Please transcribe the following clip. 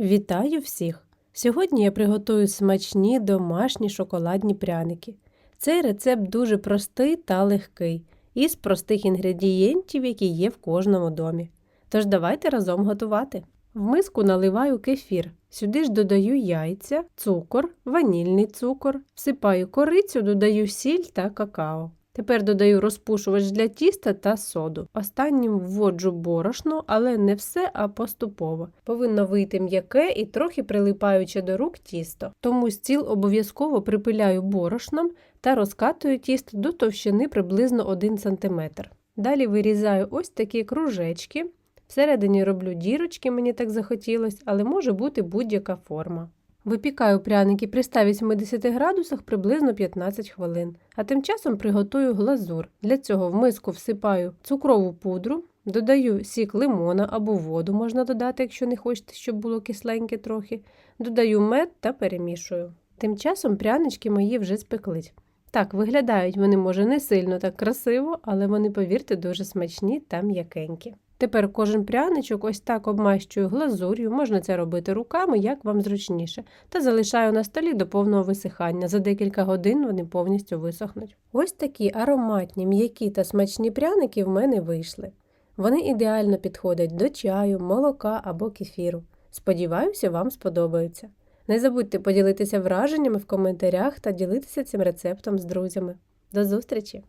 Вітаю всіх! Сьогодні я приготую смачні домашні шоколадні пряники. Цей рецепт дуже простий та легкий, із простих інгредієнтів, які є в кожному домі. Тож давайте разом готувати. В миску наливаю кефір, сюди ж додаю яйця, цукор, ванільний цукор, всипаю корицю, додаю сіль та какао. Тепер додаю розпушувач для тіста та соду. Останнім вводжу борошно, але не все, а поступово. Повинно вийти м'яке і трохи прилипаюче до рук тісто. Тому стіл обов'язково припиляю борошном та розкатую тісто до товщини приблизно 1 см. Далі вирізаю ось такі кружечки. Всередині роблю дірочки, мені так захотілося, але може бути будь-яка форма. Випікаю пряники при 180 градусах приблизно 15 хвилин, а тим часом приготую глазур. Для цього в миску всипаю цукрову пудру, додаю сік лимона або воду можна додати, якщо не хочете, щоб було кисленьке трохи. Додаю мед та перемішую. Тим часом прянички мої вже спеклись. Так, виглядають вони, може, не сильно так красиво, але вони, повірте, дуже смачні та м'якенькі. Тепер кожен пряничок ось так обмащую глазур'ю, можна це робити руками, як вам зручніше, та залишаю на столі до повного висихання. За декілька годин вони повністю висохнуть. Ось такі ароматні, м'які та смачні пряники в мене вийшли. Вони ідеально підходять до чаю, молока або кефіру. Сподіваюся, вам сподобаються. Не забудьте поділитися враженнями в коментарях та ділитися цим рецептом з друзями. До зустрічі!